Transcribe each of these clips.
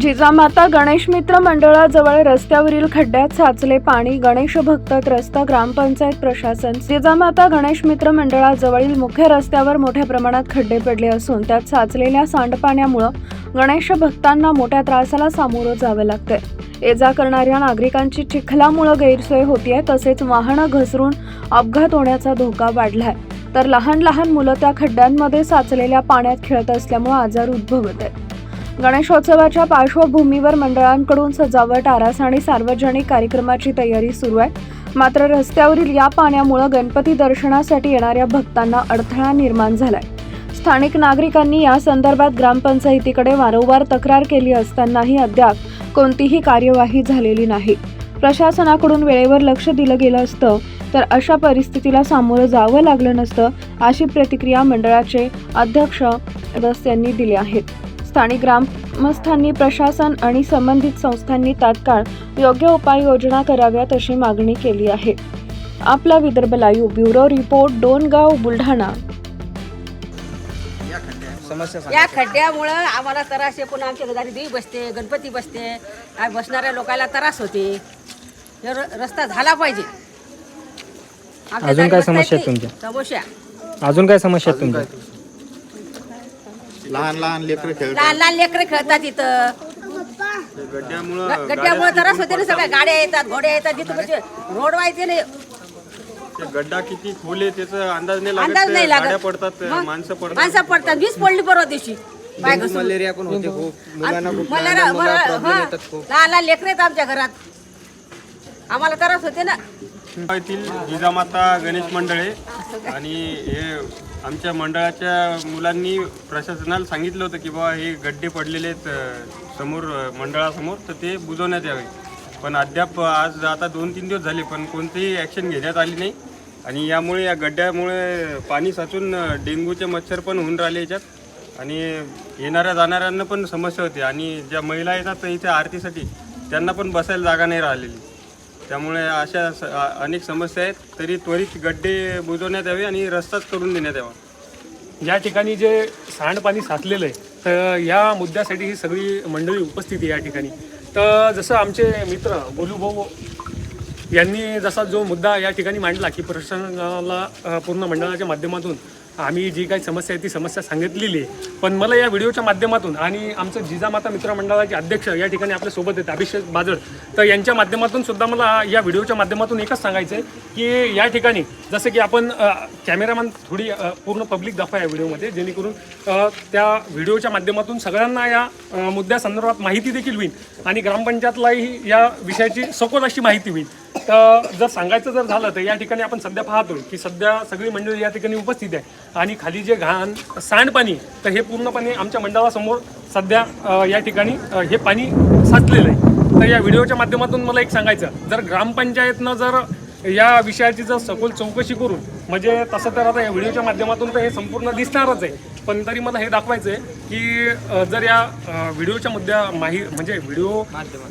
जिजामाता गणेश मित्र मंडळाजवळ रस्त्यावरील खड्ड्यात साचले पाणी गणेश भक्त त्रस्त ग्रामपंचायत प्रशासन. जिजामाता गणेश मित्र मंडळाजवळील मुख्य रस्त्यावर मोठ्या प्रमाणात खड्डे पडले असून त्यात साचलेल्या सांडपाण्यामुळं गणेश भक्तांना मोठ्या त्रासाला सामोरं जावं लागतंय. ये जा करणाऱ्या नागरिकांची चिखलामुळं गैरसोय होतीये तसेच वाहनं घसरून अपघात होण्याचा धोका वाढलाय. तर लहान लहान मुलं त्या खड्ड्यांमध्ये साचलेल्या पाण्यात खेळत असल्यामुळे आजार उद्भवत आहेत. गणेशोत्सवाच्या पार्श्वभूमीवर मंडळांकडून सजावट आरास आणि सार्वजनिक कार्यक्रमाची तयारी सुरू आहे. मात्र रस्त्यावरील या पाण्यामुळे गणपती दर्शनासाठी येणाऱ्या भक्तांना अडथळा निर्माण झालाय. स्थानिक नागरिकांनी या संदर्भात ग्रामपंचायतीकडे वारंवार तक्रार केली असतानाही अद्याप कोणतीही कार्यवाही झालेली नाही. प्रशासनाकडून वेळेवर लक्ष दिलं गेलं असतं तर अशा परिस्थितीला सामोरं जावं लागलं नसतं अशी प्रतिक्रिया मंडळाचे अध्यक्ष यांनी दिली आहेत. स्थानिक ग्रामस्थांनी प्रशासन आणि संबंधित संस्थांनी तात्काळ योग्य उपाययोजना कराव्यात अशी मागणी केली आहे. आपला Vidarbha live bureau report Dongaon Buldhana. समस्या या खड्ड्यामुळं आम्हाला त्रास आहे. पुन्हा आमच्या घरी देवी बसते गणपती बसते. आणि बसणाऱ्या लोकांना त्रास होते. रस्ता झाला पाहिजे. अजून काय समस्या तुमच्या? समस्या. अजून काय समस्या आहेत तुमच्या? लहान लहान लेकरं खेळतात. लहान लहान लेकरं खेळतात इथं. गड्ड्यामुळं गड्ड्यामुळे त्रास होते ना सगळ्या गाड्या येतात घोड्या येतात जिथं म्हणजे रोड व्हायचे नाही. ते गड्डा किती खोल आहे त्याचा अंदाज नाही लागत. अंदाज नाही गाड्या लागत. पडतात मग माणसं पडतात. माणसं पडतात. वीज पडली परवा दिवशी. घसरून. मलेरिया पण होते खूप. मुलांना खूप मला लहान मुलं मला- प्रॉब्लेम हा, येतात खूप. लहान लहान लेकरं आहेत आमच्या घरात. आम्हाला त्रास होते ना. येथील जिजामाता गणेश मंडळे आणि हे आमच्या मंडळाच्या मुलांनी प्रशासनाला सांगितलं होतं की बाबा हे गड्डे पडलेले आहेत समोर मंडळासमोर तर ते बुजवण्यात यावे. पण अद्याप आज आता दोन तीन दिवस झाले पण कोणतीही ॲक्शन घेण्यात आली नाही. आणि यामुळे या गड्ड्यामुळे पाणी साचून डेंग्यूचे मच्छर पण होऊन राहिले याच्यात. आणि येणाऱ्या जाणाऱ्यांना पण समस्या होती. आणि ज्या महिला येतात इथे आरतीसाठी त्यांना पण बसायला जागा नाही राहिलेली. त्यामुळे अशा अनेक समस्या आहेत. तरी त्वरित गड्डे बुजवण्यात यावे आणि रस्ताच करून देण्यात यावा. या ठिकाणी जे सांडपाणी साचलेलं आहे तर या मुद्द्यासाठी ही सगळी मंडळी उपस्थित आहे या ठिकाणी. तर जसं आमचे मित्र गोलूभाऊ यांनी जसा जो मुद्दा या ठिकाणी मांडला की प्रशासनाला पूर्ण मंडळाच्या माध्यमातून आम्ही जी काही समस्या आहे ती समस्या सांगितलेली आहे. पण मला या व्हिडिओच्या माध्यमातून आणि आमचं जिजामाता मित्रमंडळाचे अध्यक्ष या ठिकाणी आपल्यासोबत आहेत अभिषेक बाजळ. तर यांच्या माध्यमातून सुद्धा मला या व्हिडिओच्या माध्यमातून एकच सांगायचं आहे की या ठिकाणी जसं की आपण कॅमेरामॅन थोडी पूर्ण पब्लिक दाखवा या व्हिडिओमध्ये जेणेकरून त्या व्हिडिओच्या माध्यमातून सगळ्यांना या मुद्द्यासंदर्भात माहिती देखील होईल आणि ग्रामपंचायतलाही या विषयाची सखोल अशी माहिती होईल. तर जर सांगायचं जर झालं तर या ठिकाणी आपण सध्या पाहतो की सध्या सगळी मंडळी या ठिकाणी उपस्थित आहे. आणि खाली जे घाण सांडपाणी तर हे पूर्णपणे आमच्या मंडळासमोर सध्या या ठिकाणी हे पाणी साचलेलं आहे. तर या व्हिडिओच्या माध्यमातून मला एक सांगायचं जर ग्रामपंचायतनं जर या विषयाची जर सखोल चौकशी करून म्हणजे तसं तर आता या व्हिडिओच्या माध्यमातून तर हे संपूर्ण दिसणारच आहे. पण तरी मला हे दाखवायचं आहे की जर या व्हिडिओच्या मुद्द्या माही म्हणजे व्हिडिओ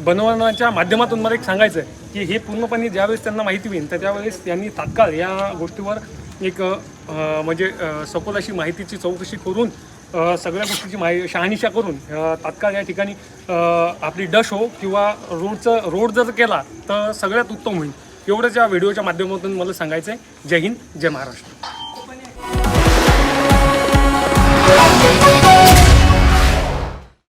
बनवण्याच्या माध्यमातून मला एक सांगायचं आहे की हे पूर्णपणे ज्यावेळेस त्यांना माहिती होईल तर त्यावेळेस त्यांनी तात्काळ या गोष्टीवर एक म्हणजे सखोल अशी माहितीची चौकशी करून सगळ्या गोष्टीची माहि शहानिशा करून तात्काळ या ठिकाणी आपली डश हो किंवा रोडचं रोड जर केला तर सगळ्यात उत्तम होईल. एवढंच या व्हिडिओच्या माध्यमातून मला सांगायचं आहे जय हिंद जय महाराष्ट्र.